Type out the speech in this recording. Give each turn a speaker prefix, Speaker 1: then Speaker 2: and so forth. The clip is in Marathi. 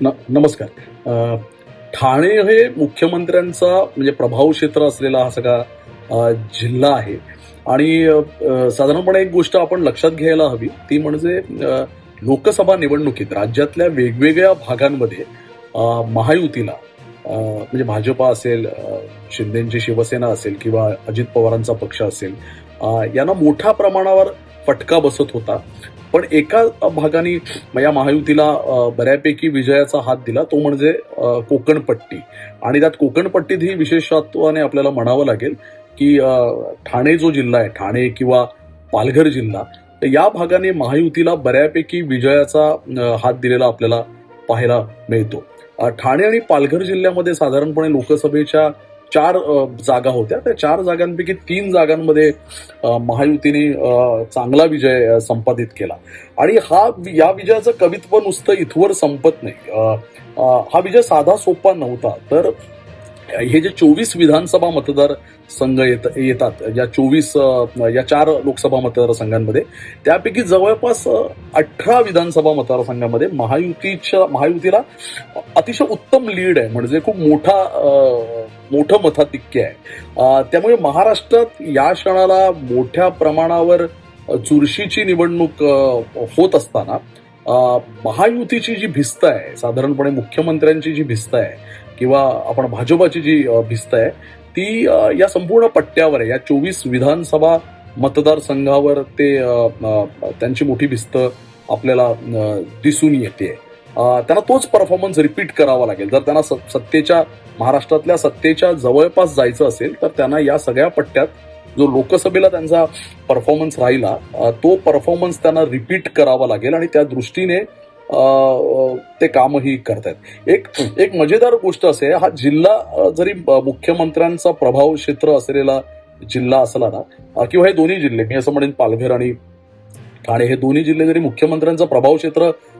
Speaker 1: न नमस्कार. ठाणे हे मुख्यमंत्र्यांचा म्हणजे प्रभाव क्षेत्र असलेला हा सगळा जिल्हा आहे. आणि साधारणपणे एक गोष्ट आपण लक्षात घ्यायला हवी ती म्हणजे लोकसभा निवडणुकीत राज्यातल्या वेगवेगळ्या भागांमध्ये महायुतीला म्हणजे भाजपा असेल शिंदेंची शिंदेची शिवसेना असेल किंवा अजित पवारांचा पक्ष असेल यांना मोठ्या प्रमाणावर फटका बसत होता. पण एका भागाने या महायुतीला बऱ्यापैकी विजयाचा हात दिला. तो म्हणजे कोकणपट्टी. आणि त्यात कोकणपट्टीत ही विशेषत्वाने आपल्याला म्हणावं लागेल की ठाणे जो जिल्हा आहे ठाणे किंवा पालघर जिल्हा तर या भागाने महायुतीला बऱ्यापैकी विजयाचा हात दिलेला आपल्याला पाहायला मिळतो. ठाणे आणि पालघर जिल्ह्यामध्ये साधारणपणे लोकसभेच्या चार जागा होत्या. त्या चार जागांपैकी तीन जागांमध्ये महायुतीने चांगला विजय संपादित केला. आणि हा या विजयाचं कवित्व नुसतं इथवर संपत नाही. हा विजय साधा सोपा नव्हता. तर हे जे चोवीस विधानसभा मतदार संघ येत येतात या चोवीस या चार लोकसभा मतदारसंघांमध्ये त्यापैकी जवळपास अठरा विधानसभा मतदारसंघामध्ये महायुतीच्या महायुतीला अतिशय उत्तम लीड आहे म्हणजे खूप मोठा मोठं मताधिक्य आहे. त्यामुळे महाराष्ट्रात या क्षणाला मोठ्या प्रमाणावर चुरशीची निवडणूक होत असताना महायुतीची जी भिस्त आहे साधारणपणे मुख्यमंत्र्यांची जी भिस्त आहे किंवा आपण भाजपाची जी भिस्त आहे ती या संपूर्ण पट्ट्यावर आहे. या चोवीस विधानसभा मतदारसंघावर ते त्यांची मोठी भिस्त आपल्याला दिसून येते. त्यांना तोच परफॉर्मन्स रिपीट करावा लागेल. जर त्यांना स- सत्तेच्या महाराष्ट्रातल्या सत्तेच्या जवळपास जायचं असेल तर त्यांना या सगळ्या पट्ट्यात जो लोकसभेला त्यांचा परफॉर्मन्स राहिला तो परफॉर्मन्स त्यांना रिपीट करावा लागेल आणि त्या दृष्टीने ते कामही करतायत. एक एक मजेदार गोष्ट असे हा जिल्हा जरी मुख्यमंत्र्यांचा प्रभाव क्षेत्र असलेला जिल्हा असला ना किंवा हे दोन्ही जिल्हे मी असं म्हणेन पालघर आणि ठाणे हे दोन्ही जिल्हे जरी मुख्यमंत्र्यांचं प्रभाव क्षेत्र